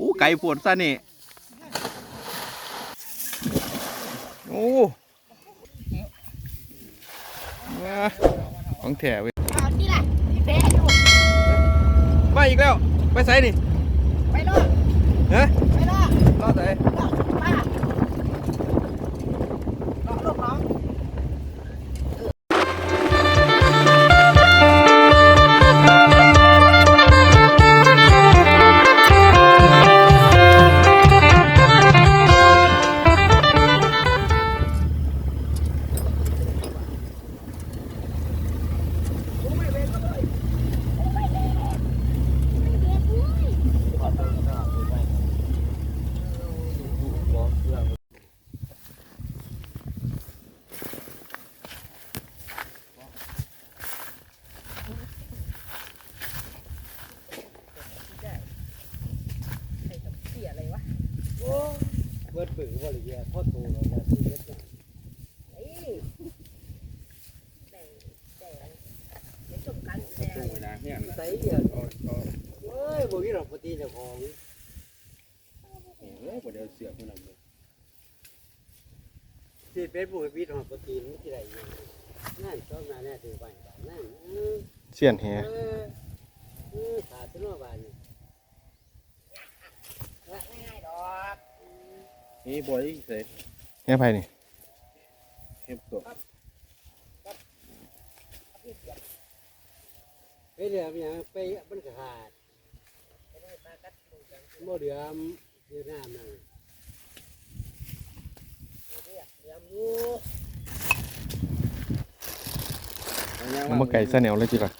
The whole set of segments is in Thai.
อ้ไก่ปวดซะนี่โอ้ว้าของแถวเว้ยเอาที่ล่ะพี่เป๊ะอยู่มาอีกแล้ว ไปใส่นี่ไปรอดเฮ้ยไปรอดรอดใส่รอดป้า เป็นบุญพิษของปกติมันที่ไรอยู่นั่นชอบงานแน่ถือไปบ้านนั่นเออเสียนแหเออเออขาดสนอบ้านนี่ง่ายดอกนี่บอยเสร็จแหไผนี่เห็บตัวพี่เสียไปเรือมันยังไปมันก็ขาดไปด้วยปลากัดดูกันบ่เดือมเดือน้ำนั่น เรียกเรีย มอยู่มันมาไก่ซะแนวเลยจิล่ะ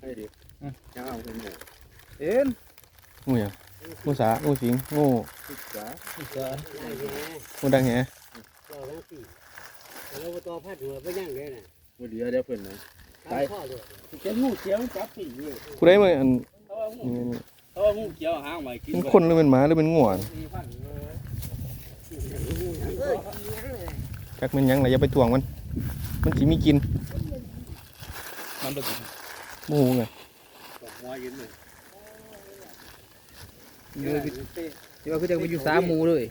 ให้ดิยังเอาเป็นหมูเอ็นงูหยังงูสางูสิงงูศึกษาได้แหน่งูดังแหเราทั้งปีเราบ่ต่อพัดหัวไปย่างเลยน่ะบ่เดียวเดี๋ยวเพิ่นนะตายข้อเลยจะงูเขียวจับปีเลยกูได้มาอันเพราะว่างูนี่เพราะว่างูเขียวหางไว้กินมันคนหรือเป็นหมาหรือเป็นงูอะ จักมันหยังล่ะอย่าไปถ่วงมัน มันสิมีกินมันบ่กินบ่ฮู้ไงตกหัวยืนเลยเออเดี๋ยวคือจะไปอยู่สามหมูเลย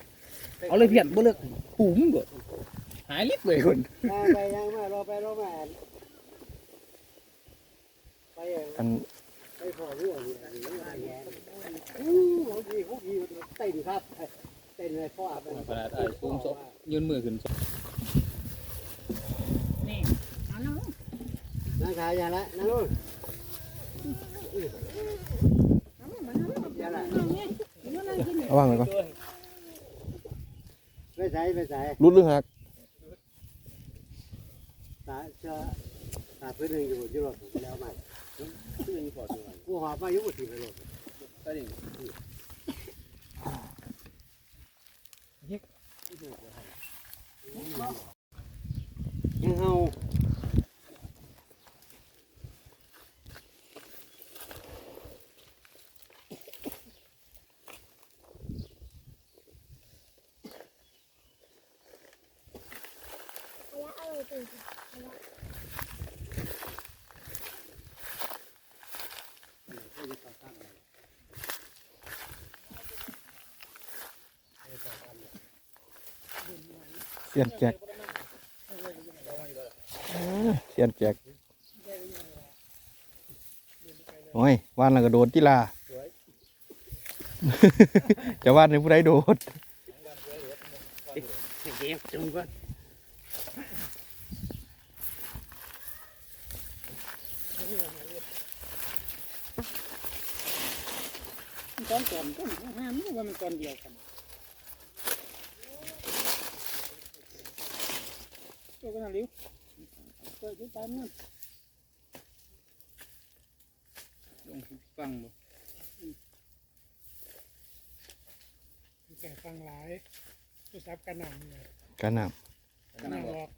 เอาเลยเพี้ยนบ่เลิกหูมก่อนหายลิบเลยคนย่างไปย่างมารอไปรอมาไปอันไปพอรู้ว่านี่นี่มันแย่อู้หูดีหูดีเต้นครับ เต้นเลยพ่ออาบขนาดไอ้ซูมซบยืนมือขึ้นซบนี่เอาน้องนั่งขายยาละนั่งนู่นเอามามาเอามายาละเอาเนี่ยเดี๋ยวนั่งกินเอางไว้ก่อนไปใส่ไปใส่รุดหรือหักตาเชื่อตาพื้นหนึ่งอยู่อยู่หรอกแล้วมาคือนี่พอด้วยกูหอบมาอยู่กับที่ไปหรอก ก็นี่ เฮาเสียนแจกเออเสียนแจกโอ้ยวานแล้วก็โดดกีฬาจะวานในผู้ใดโดดเก็บจุ่มก่อนก้อนก่อนก้อนห้ามว่ามันก้อนเดียวกัน ตัวกันนะลิ้วตัวที่ตามนั่นลงฟังบ่แก่ฟังหลายผู้ซับกระหน่ำเนี่ยกันน้กระหน่ำออก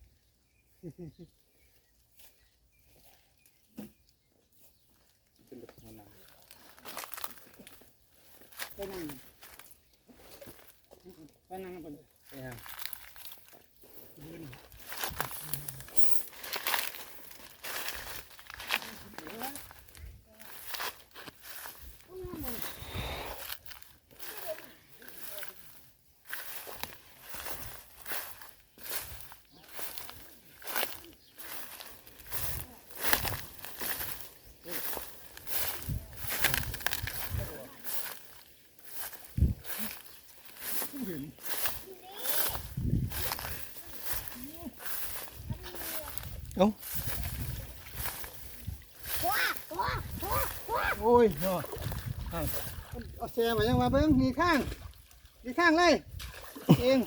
เป็นแบบนั้นนะไปนั่งไปนั่งบนไปฮะเขึ้นโอ้ยเนาะเอาเอาแซมายังมาเบิ้งนี่ข้างนี่ข้างเลยเอง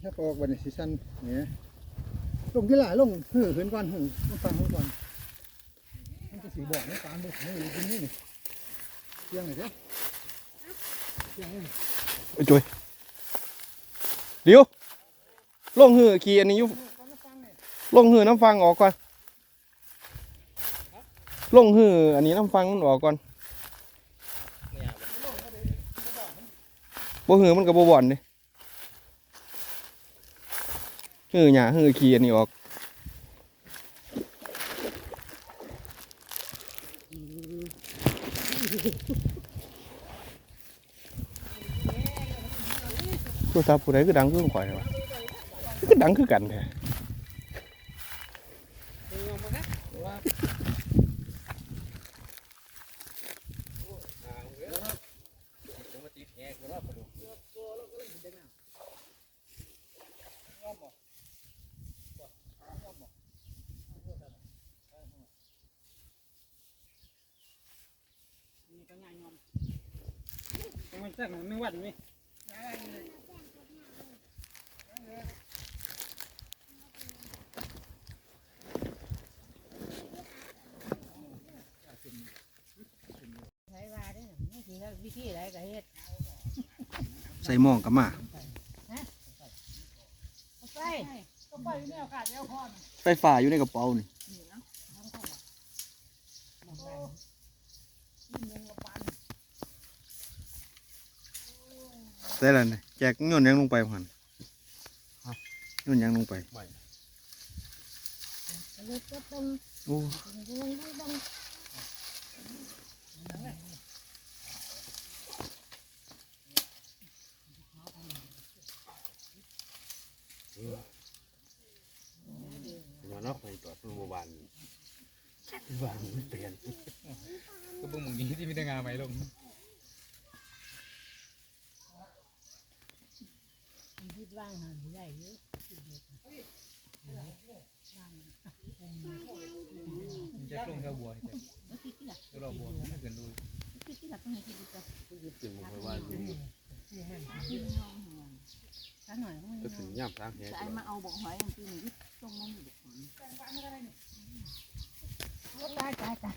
ถ้าปอกวันนี้ซีซั่นเนี่ย ลงที่หล่ะลงหื้อขึ้นก่อนหื้อมาฟังเขาก่อนมันจะสีบอกในการบอกให้กินนี่นี่เที่ยงหน่อยเด้อเที่ยงนี่ไอ้จุยเดี๋ยวลงหือขี่อันนี้อยู่ลงหือน้ำฟังออกก่อนลงหืออันนี้น้ำฟังมันออกก่อนบ่หือมันก็บ่บ่อนนี่ ฮือหยาฮือขี่อันนี้ออกโทรศัพท์ผู้ใดก็ดังคือข่อยวะก็ดังคือกันแท้ มันแจ้งไม่วัดไหมใช้ว่าได้นี่คือวิธีอะไรก็เฮ็ดใส่หม้องกับมาไปก็ไปอยู่เนี่ยอากาศแล้วพอนไฟฟ้าอยู่ในกระเป๋านี่ได้แล้วนี่แจกโยนยังลงไปพันโยนยังลงไปเลือดก็ต้องโอ้เงินก็ต้องมาเนาะไปตรวจโรงพยาบาลบานไม่เปลี่ยนก็เบิ่งหมึงนี้ที่มีแต่งาไหมลง ดว่างหันใหญ่เยอะมันจะลงกับบัวให้แต่ก็เราบัวไม่เกินดูถึงโรงพยาบาลถ้าหน่อยก็ก็ถึงย่ำทางแหจะมาเอาบอกหอยอันที่นี่ต้องมันอยู่ตายตายตาย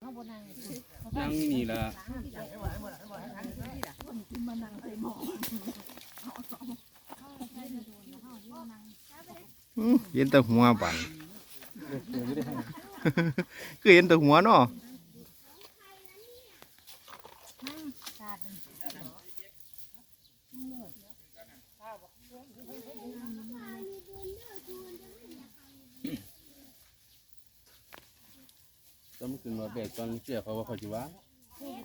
เอาบนนาง นั่ งนี่ละเห็นแต่หัวบันคือเห็นแต่หัวเนาะ ตอนมันขึ้นมา แบกตอนเชื่อเขาว่าเขาจะว่า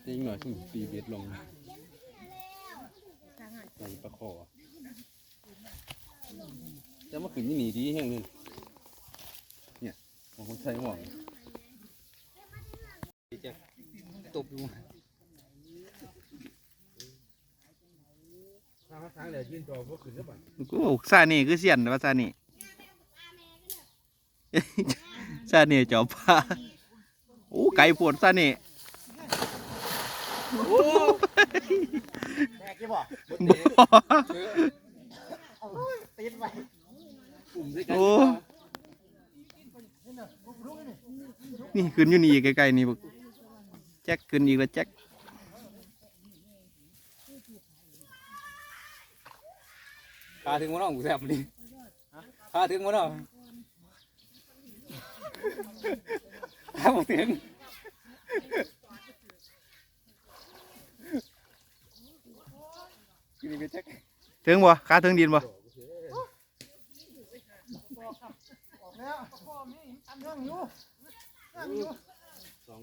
จริงหน่อยถึงตีเบ็ดลงใส่ปลาคอจะมาขึ้นนี่หนีดีแห้งเลยเนี่ยของคนใช้หมองตบอยู่ทางทางเหลือยืนจอพวกขึ้นแล้วบ้างกูซานี่คือเสียนว่าซานี่ซานี่จอบปลาโอ้ไก่ปวดซานี่แตกกี่บ่บ่ติดไว้โอ้นี่ขึ้นอยู่นี่อีกใกล้ๆนี่บักแจ็คขึ้นอีกแล้วแจ็คขาถึงมันน้องกูแซ่บดิขาถึงมันน้อง ขาบ่ถึงกินนี่ก็จักถึงบ่ขาถึงดินบ่ออกแล้วพ่อมีอันเรื่องอยู่อันอยู่สอง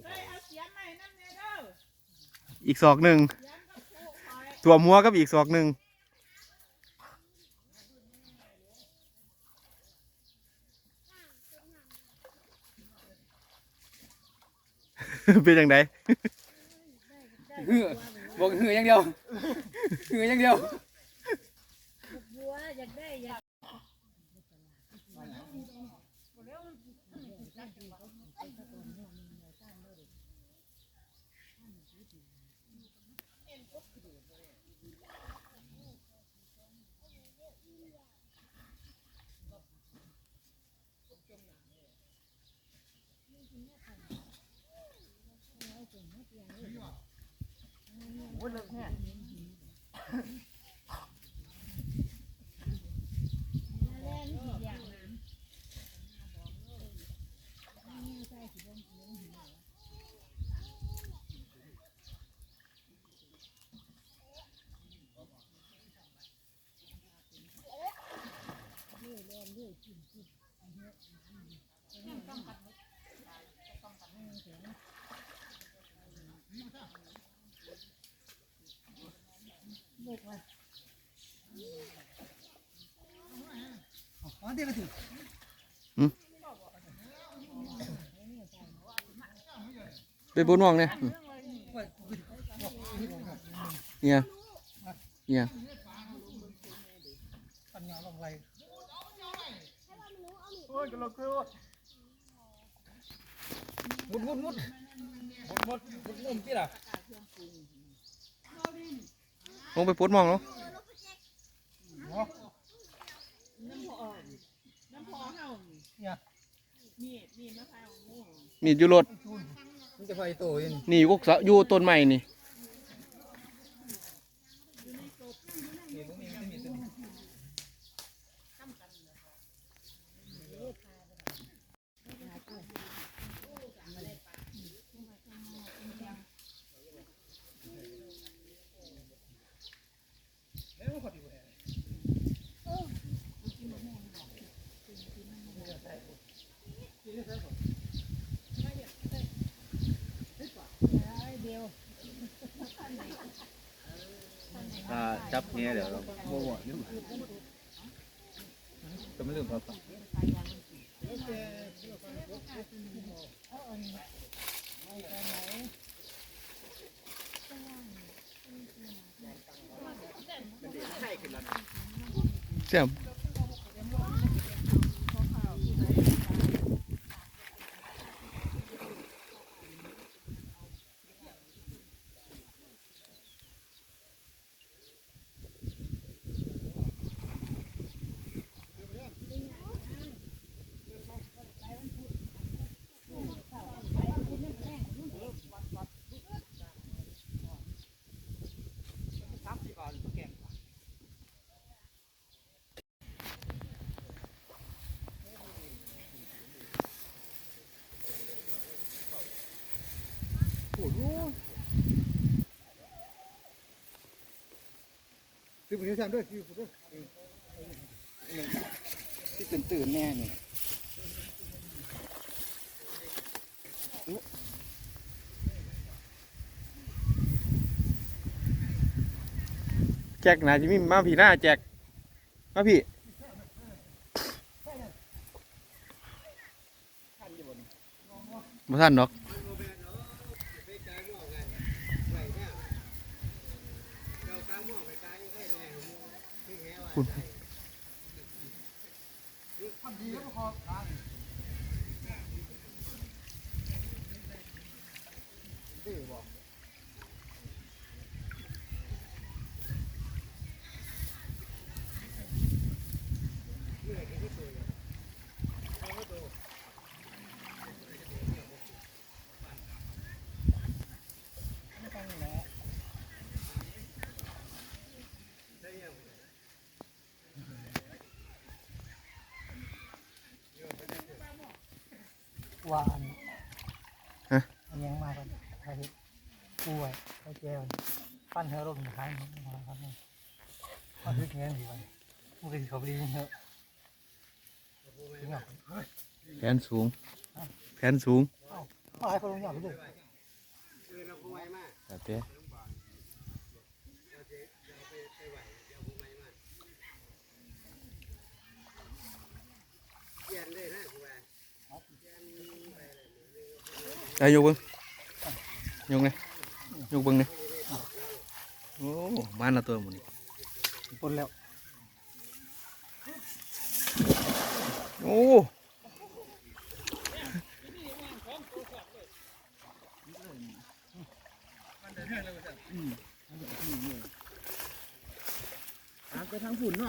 อีกศอกหนึ่งตัวมัวกับอีกศอกหนึ่ง เป็นยังไงหือบอกหืออย่างเดียวหืออย่างเดียว บัวอยากได้อยาก ไปบนมองเนี่ยเนี่ยเนี่ยปัญญาลงไรมุดมุดมุดมุดมุดมุดมุดที่ล่ะลงไปปดมองเนาะมีดอยู่รถ มันจะไฟโตยินนี่กุกสะอยู่ต้นใหม่นี่ ถ้าจับเงี้ยเดี๋ยวเราโม่นี่มันจะไม่ลืมครับเสียม ซื้อปุ๋ยซ้ำด้วยซื้อปุ๋ยด้วยที่ตื่นตื่นแน่นี่แจ็คนะจิมี่มาพี่หน้าแจ็คมาพี่มาท่านดอก คุณ วานอันยังมากันใครป่วยใครแก้วปั้นเฮโร่ขายมาครับนี่มาซื้อเงี้ยดีกว่ามันก็เขาดีเยอะจริงอะแขนสูงแขนสูงหายคนลงหย่อนเลยแต่เต้ได้ยกเบิ้งยกเลยยกเบิ้งเลยโอ้บ้านละ ตัวหมดนี่ปนแล้วโอ้อ่างไปทางฝุ่นเน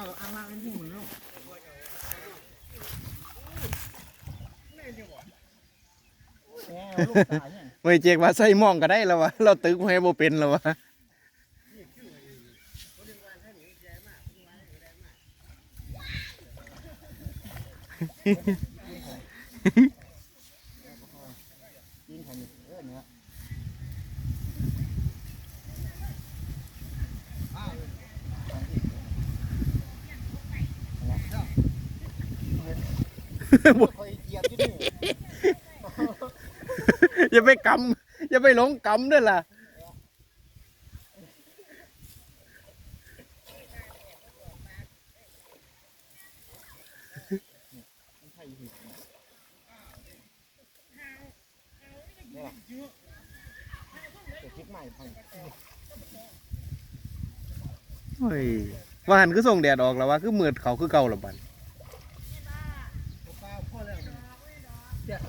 ไม่เจกว่าใส่หมองก็ได้แล้ววะเราตึกให้โบเป็นแล้ววะกินของนี่เออเนี่ยคอยเหยียบที่นี่ อย่าไปกำอย่าไปหลงกำด้วยล่ะว่าหันคือส่งแดดออกแล้ววะคือมืดเขาคือเก่าและบัน ปลาพ่อแล้วเนี่ย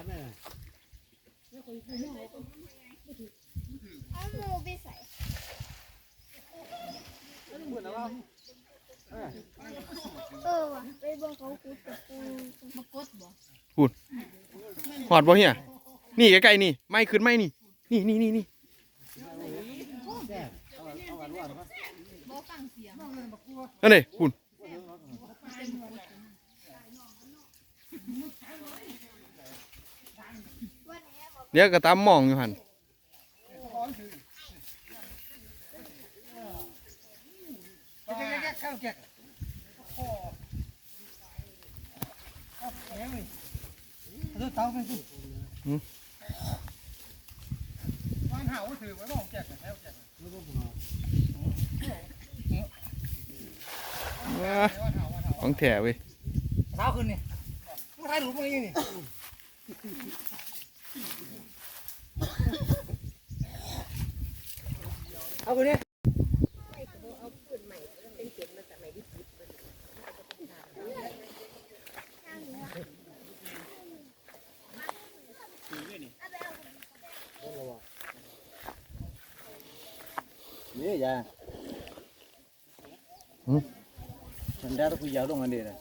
เอาหมูไปใส่เออว่ะไปเบิ่เขาขุดกับปูมากดบ่หอดบ่เฮียนี่ใกล้ๆนี่ไม่ขึ้นไม่นี่ นี่นี่นี่นี่บ่ฟังเสียงนั่นเลยคุณ เดี๋ยวก็ตามหมองอยู่หันแกะข้าวแกะคอแข็งเลยเอาเท้าไปสิวันเห่าถือไว้บอกแกะแล้วแกะว้าวันเห่าวันเห่าของแถเว้ยเท้าขึ้นนี่มาถ่ายรูปมาอย่างนี้ เอาคนนี้เอาปืนใหม่มันเป็นเข็มมาจากไหนที่คิดมันนี่ยาฉันได้ต้องคุยยาวลงอันเดียวเลย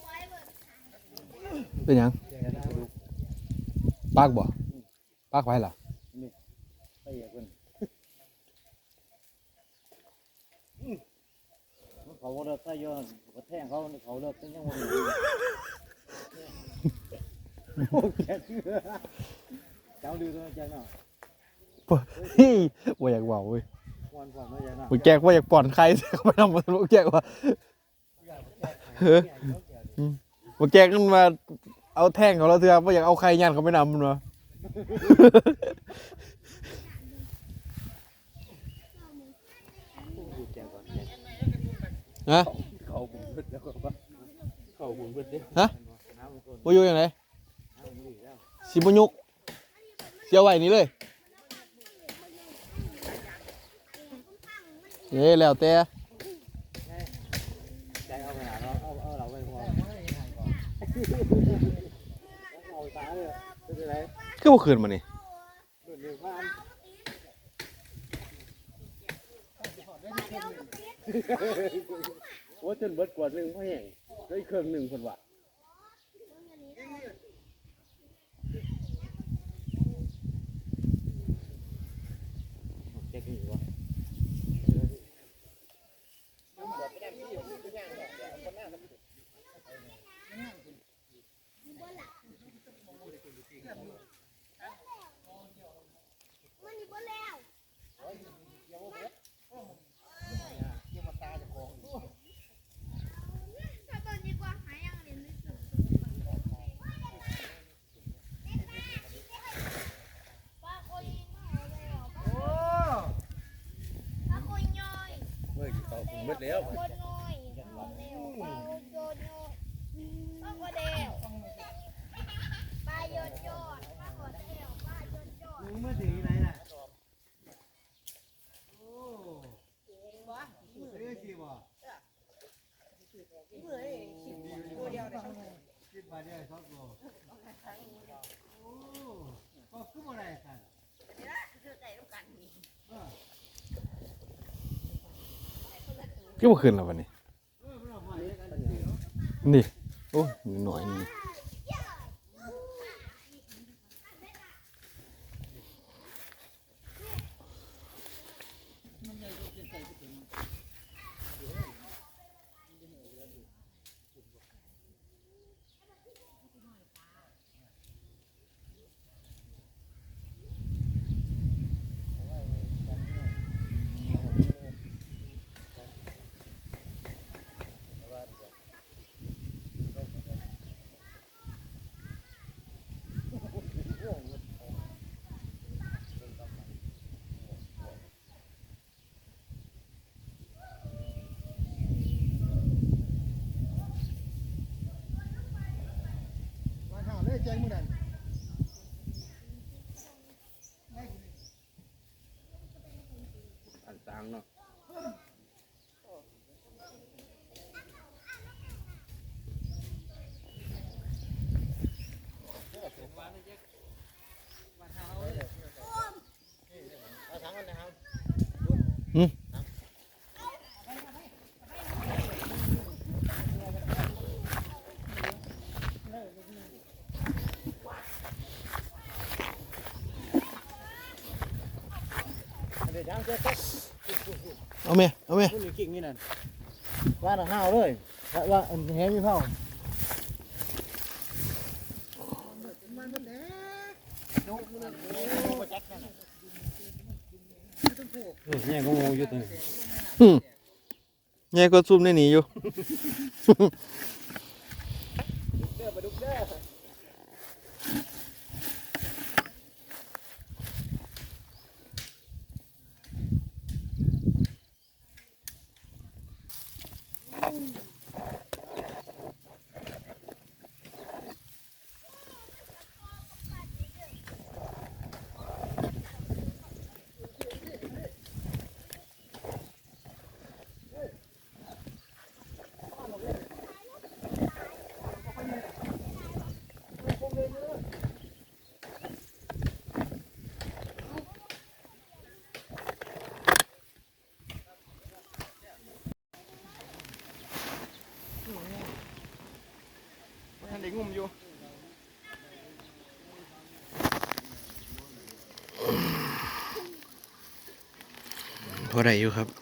เป็นหยังปากบ่ปากไว้ล่ะ ไปเหยียบกัน เขาเลิกใส่ย้อนก็แทงเขาเขาเลิกตั้งยังวันนี้โอ้แกเชื่อเจ้าดูตัวใจเนาะเฮ้ยบ่าอยากเว้าเว้ยวันก่อนไม่ใจเนาะบ่แกบ่อยากป่อนใครเขาไปทำบ่แจกว่าเฮ้ยบ่แจกมันมาเอาแท่งขาแล้วเถอะบ่าอยากเอาใครยันเขาไปนำมันวะ ฮะเขาบุญพึ่งแล้วก็เขาบุญพึ่งดิฮะบ่อยู่ยังไงสิบ่ยุกเสียไว้นี่เลยเอ้แล้วแต่ใจเอาไปหาเราเอาเอาเราไปพอเอาตาเลยเป็นไร คือบ่คืนมานี่ หนึ่งหนึ่งพัน ว่าจนเบิดกว่าหนึ่งพ่อแห่งได้เครื่องหนึ่งคนว่ะ บิดแล้วคนน้อยเอาเร็วเอาโยนโยนเอาก็เร็วปลาโยนโยนปลาหัวเร็วปลาโยนโยนมึงมาถึงไหนน่ะโอ้เรื่องสิบ่คิดมาเดียวสองโลโอ้ก็คือบ่ได้สั่น ก็บ่ขึ้นแล้ววันนี้ นี่ โอ้ยหน่อยนี่ มาหาเลยแจ้งมื้อนั้น อันต่างเนาะ เอาแม่เอาแม่คุณกิ่งนี่นั่นว่าหนังห้าวเลยว่าอันแหมีเผาเนี่ยก็งูอยู่ตรงนี้แย่ก็ซุ่มในนี้อยู่ท่านได้ งุ่มอยู่พอได้อยู่ครับ